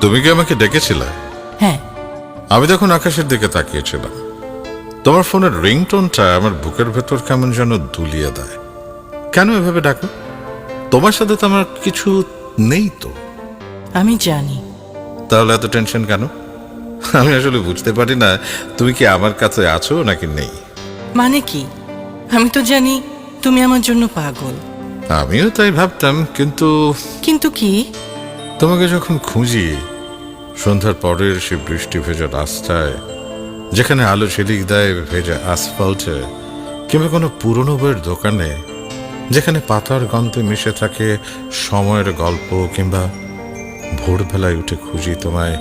তুমি কি আমাকে ডেকেছিলে? হ্যাঁ। আমি তখন আকাশের দিকে তাকিয়েছিলাম তোমার ফোনের রিংটোনটা আমার বুকের ভেতর কেমন যেন দুলিয়ে দেয়। কেন এভাবে ডাকো? তোমার সাথে তো আমার কিছু নেই তো। আমি জানি। তাহলে এত টেনশন কেন? আমি আসলে বুঝতে পারি না তুমি কি আমার কাছে আছো নাকি নেই? মানে কি? আমি তো জানি তুমি আমার জন্য পাগল। আমিও তাই ভাবতাম কিন্তু কিন্তু কি? তোমাকে যখন খুঁজি সন্ধ্যার পরের সে বৃষ্টি ভেজা রাস্তায় যেখানে আলো ঝিলিক দেয় ভেজা আসফল্টে কিংবা কোনো পুরনো বইয়ের দোকানে যেখানে পাতার গন্ধে মিশে থাকে সময়ের গল্প কিংবা ভোরবেলায় উঠে খুঁজি তোমায়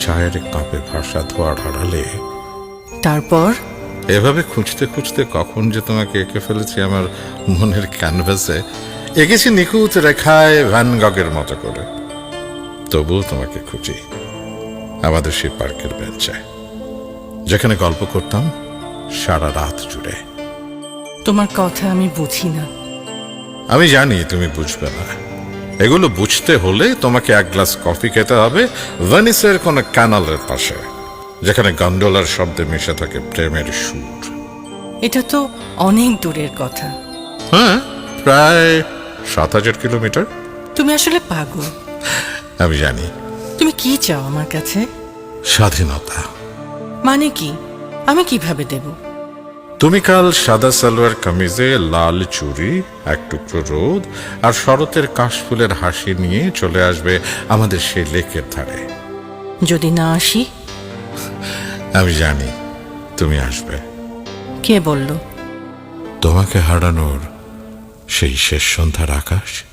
চায়ের কাপে ভাষা ধোয়ার আড়ালে। তারপর? এভাবে খুঁজতে খুঁজতে কখন যে তোমাকে এঁকে ফেলেছি আমার মনের ক্যানভাসে এঁকেছি নিখুঁত রেখায় ভ্যান গগের মতো করে। তবুও তোমাকে খুঁজি। আমাদের সেই পার্কের বেঞ্চে। যেখানে গল্প করতাম সারা রাত জুড়ে। তোমার কথা আমি বুঝি না। আমি জানি তুমি বুঝবে না। এগুলো বুঝতে হলে তোমাকে এক গ্লাস কফি খেতে হবে ভেনিসের কোনো ক্যানালের পাশে যেখানে গন্ডোলার শব্দে মিশে থাকে প্রেমের সুর। এটা তো অনেক দূরের কথা। হ্যাঁ প্রায় সাত হাজার কিলোমিটার। তুমি আসলে পাগল। আমি জানি। তুমি কি চাও আমার কাছে? স্বাধীনতা। মানে কি? আমি কীভাবে দেব? তুমি কাল সাদা সালোয়ার কামিজে লাল চুড়ি এক টুকরো রোদ আর শরতের কাশফুলের হাসি নিয়ে চলে আসবে আমাদের সেই লেকের ধারে। যদি না আসি? আমি জানি তুমি আসবে। কে বলল? তোমাকে হারানোর সেই শেষ সন্ধ্যার আকাশ?